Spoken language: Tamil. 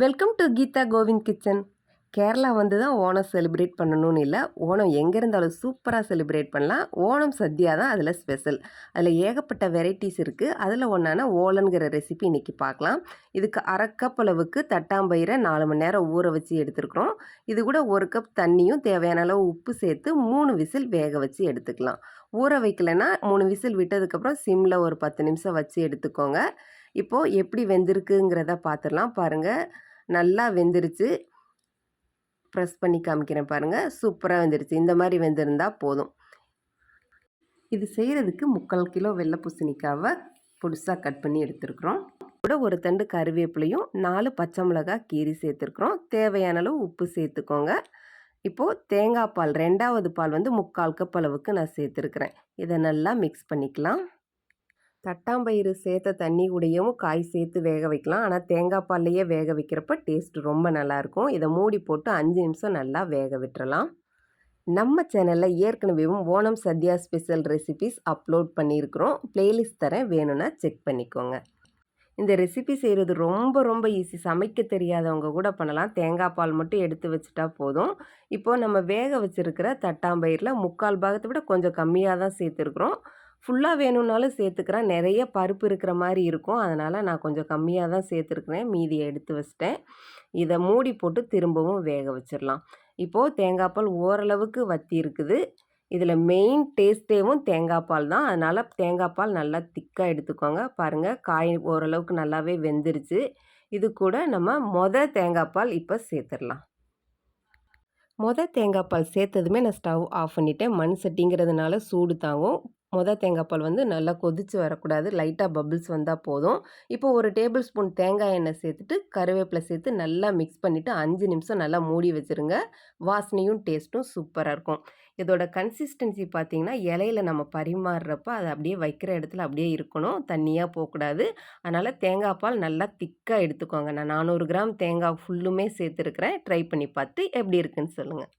Welcome to Geetha Govind kitchen Kerala வந்து தான் ஓணம் செலிப்ரேட் பண்ணணும்னு இல்லை. ஓணம் எங்கே இருந்தாலும் சூப்பராக செலிப்ரேட் பண்ணலாம். ஓணம் சத்யா தான் அதில் ஸ்பெஷல் அதில் ஏகப்பட்ட வெரைட்டிஸ் இருக்குது அதில் ஒன்றான ஓலங்கிற ரெசிபி இன்றைக்கி பார்க்கலாம். இதுக்கு அரை கப் அளவுக்கு தட்டாம்பயிரை நாலு மணி நேரம் ஊற வச்சு எடுத்துருக்குறோம். இது கூட ஒரு கப் தண்ணியும் தேவையான அளவு உப்பு சேர்த்து மூணு விசில் வேக வச்சு எடுத்துக்கலாம். ஊற வைக்கலைன்னா மூணு விசில் விட்டதுக்கப்புறம் சிம்மில் ஒரு பத்து நிமிஷம் வச்சு எடுத்துக்கோங்க. இப்போது எப்படி வெந்திருக்குங்கிறத பார்த்துடலாம் பாருங்கள் நல்லா வெந்துருச்சு. ப்ரெஸ் பண்ணி காமிக்கிறேன் பாருங்கள் சூப்பராக வெந்துருச்சு. இந்த மாதிரி வெந்திருந்தால் போதும். இது செய்கிறதுக்கு முக்கால் கிலோ வெள்ளை பூசணிக்காவை புதுசாக கட் பண்ணி எடுத்துருக்குறோம். கூட ஒரு தண்டு கருவேப்பிலையும் நாலு பச்சை மிளகாய் கீரி சேர்த்துருக்குறோம். தேவையான அளவு உப்பு சேர்த்துக்கோங்க. இப்போது தேங்காய் பால் ரெண்டாவது பால் வந்து முக்கால் கப் அளவுக்கு நான் சேர்த்துருக்குறேன். இதை நல்லா மிக்ஸ் பண்ணிக்கலாம். தட்டாம்பயிறு சேர்த்த தண்ணி கூடயும் காய் சேர்த்து வேக வைக்கலாம். ஆனால் தேங்காய் பால்லையே வேக வைக்கிறப்ப டேஸ்ட் ரொம்ப நல்லாயிருக்கும் இதை மூடி போட்டு அஞ்சு நிமிஷம் நல்லா வேக விட்டுறலாம். நம்ம சேனலில் ஏற்கனவேவும் Onam sadhya special recipes upload பண்ணியிருக்கிறோம். ப்ளேலிஸ்ட் தரேன். வேணும்னா செக் பண்ணிக்கோங்க. இந்த ரெசிபி செய்கிறது ரொம்ப ரொம்ப ஈஸி சமைக்க தெரியாதவங்க கூட பண்ணலாம். தேங்காய் பால் மட்டும் எடுத்து வச்சுட்டா போதும். இப்போது நம்ம வேக வச்சுருக்கிற தட்டாம்பயிரில் முக்கால் பாகத்தை விட கொஞ்சம் கம்மியாக தான் சேர்த்துருக்குறோம். ஃபுல்லாக வேணும்னாலும் சேர்த்துக்கிறேன். நிறைய பருப்பு இருக்கிற மாதிரி இருக்கும். அதனால் நான் கொஞ்சம் கம்மியாக தான் சேர்த்துருக்குறேன். மீதியை எடுத்து வச்சிட்டேன். இதை மூடி போட்டு திரும்பவும் வேக வச்சிடலாம் இப்போது தேங்காய் பால் ஓரளவுக்கு வத்தி இருக்குது. இதில் மெயின் டேஸ்ட்டேவும் தேங்காய் பால் தான். அதனால் தேங்காய் பால் நல்லா திக்காக எடுத்துக்கோங்க. பாருங்கள் காய் ஓரளவுக்கு நல்லாவே வெந்துருச்சு. இது கூட நம்ம மொதல் தேங்காய் பால் இப்போ சேர்த்துடலாம் மொதல் தேங்காய் பால் சேர்த்ததுமே நான் ஸ்டவ் ஆஃப் பண்ணிவிட்டேன் மண் சட்டிங்கிறதுனால சூடு தாங்கும். மொதல் தேங்காய் பால் வந்து நல்லா கொதித்து வரக்கூடாது. லைட்டாக பபிள்ஸ் வந்தால் போதும். இப்போ ஒரு டேபிள் ஸ்பூன் தேங்காய் எண்ணெய் சேர்த்துட்டு கருவேப்பிலை சேர்த்து நல்லா மிக்ஸ் பண்ணிவிட்டு அஞ்சு நிமிஷம் நல்லா மூடி வச்சுருங்க. வாசனையும் டேஸ்ட்டும் சூப்பராக இருக்கும். இதோட கன்சிஸ்டன்சி பார்த்திங்கன்னா இலையில நம்ம பரிமாறுறப்ப அதை அப்படியே வைக்கிற இடத்துல அப்படியே இருக்கணும். தண்ணியாக போகக்கூடாது. அதனால் தேங்காய் பால் நல்லா திக்காக எடுத்துக்கோங்க. நான் நானூறு கிராம் தேங்காய் ஃபுல்லுமே சேர்த்துருக்குறேன். ட்ரை பண்ணி பார்த்து எப்படி இருக்குன்னு சொல்லுங்கள்